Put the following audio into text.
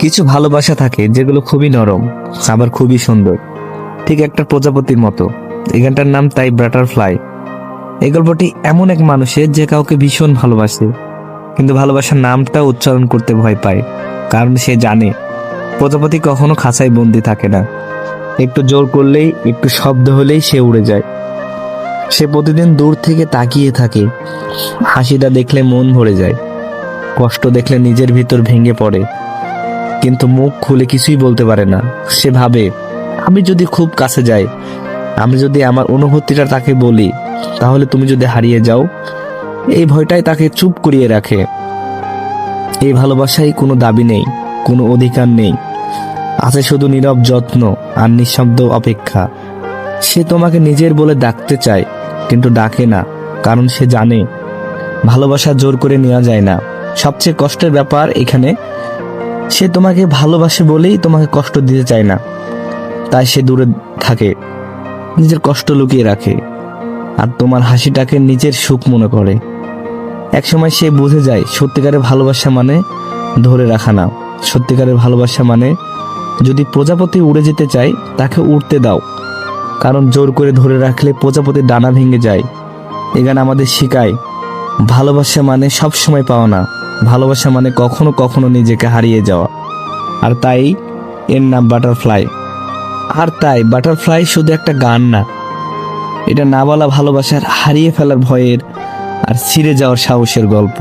কিছু ভালোবাসা থাকে যেগুলো খুবই নরম, আবার খুবই সুন্দর। ঠিক একটা প্রজাপতির মতো। এই গানটার নাম তাই বাটারফ্লাই এই গল্পটি এমন এক মানুষের যে কাউকে ভীষণ ভালোবাসে, কিন্তু ভালোবাসার নামটা উচ্চারণ করতে ভয় পায়, কারণ সে জানে প্রজাপতি কখনো খাঁচায় বন্দি থাকে না। একটু জোর করলেই, একটু শব্দ হলেই সে উড়ে যায়। সে প্রতিদিন দূর থেকে তাকিয়ে থাকে। হাসিটা দেখলে মন ভরে যায়। কষ্ট দেখলে নিজের ভিতর ভেঙে পড়ে। কিন্তু মুখ খুলে কিছুই বলতে পারে না। সে ভাবে, আমি যদি খুব কাছে যাই, আমি যদি আমার অনুভূতিটা তাকে বলি, তাহলে তুমি যদি হারিয়ে যাও, এই ভয়টাই তাকে চুপ করিয়ে রাখে। এই ভালোবাসায় কোনো দাবি নেই, কোনো অধিকার নেই। আছে শুধু নীরব যত্ন আর নিঃশব্দ অপেক্ষা। সে তোমাকে নিজের বলে ডাকতে চায়, কিন্তু ডাকে না, কারণ সে জানে, ভালোবাসা জোর করে নেওয়া যায় না। সবচেয়ে কষ্টের ব্যাপার এখানে সে তোমাকে ভালোবাসে বলেই তোমাকে কষ্ট দিতে চায় না। তাই সে দূরে থাকে, নিজের কষ্ট লুকিয়ে রাখে আর তোমার হাসিটাকে নিজের সুখ মনে করে। একসময় সে বুঝে যায়, সত্যিকারের ভালোবাসা মানে ধরে রাখা না। সত্যিকারের ভালোবাসা মানে যদি প্রজাপতি উড়ে যেতে চায়, তাকে উড়তে দাও। কারণ জোর করে ধরে রাখলে প্রজাপতির ডানা ভেঙে যায়। এখানে আমাদের শেখায়, ভালোবাসা মানে সব সময় পাওয়া না ভালোবাসা মানে কখনো কখনো নিজেকে হারিয়ে যাওয়া। আর তাই এর নাম বাটারফ্লাই। আর তাই বাটারফ্লাই শুধু একটা গান না, এটা না বলা ভালোবাসার হারিয়ে ফেলার ভয়ের আর ছিঁড়ে যাওয়ার সাহসের গল্প।